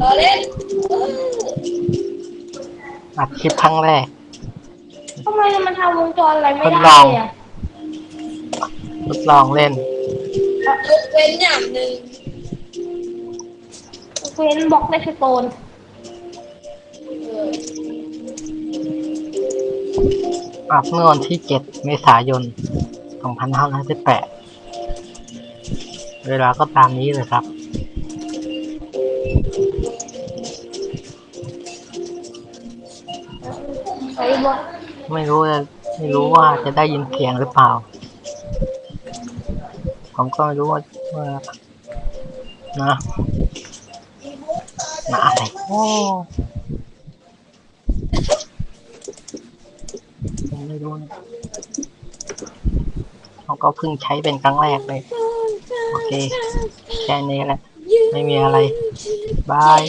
รอเล่นเอออัดคลิปครั้งแรก ทำไมมันทำวงจรอะไรไม่ทดลได้องอะทดลองเล่น ยกเว้นอย่างหนึ่งเฟนบล็อกได้สโตนเอออัดเมื่อวันที่ 7 เมษายน 2518เวลาก็ตามนี้เลยครับ ไอ้บอกไม่รู้จะไม่รู้ว่าจะได้ยินเสียงหรือเปล่า ผมก็ไม่รู้ว่าว่านะนะอะไรโอ้ไม่รู้นะผมก็เพิ่งใช้เป็นครั้งแรกเลย โอเค แค่นี้แหละ ไม่มีอะไร บาย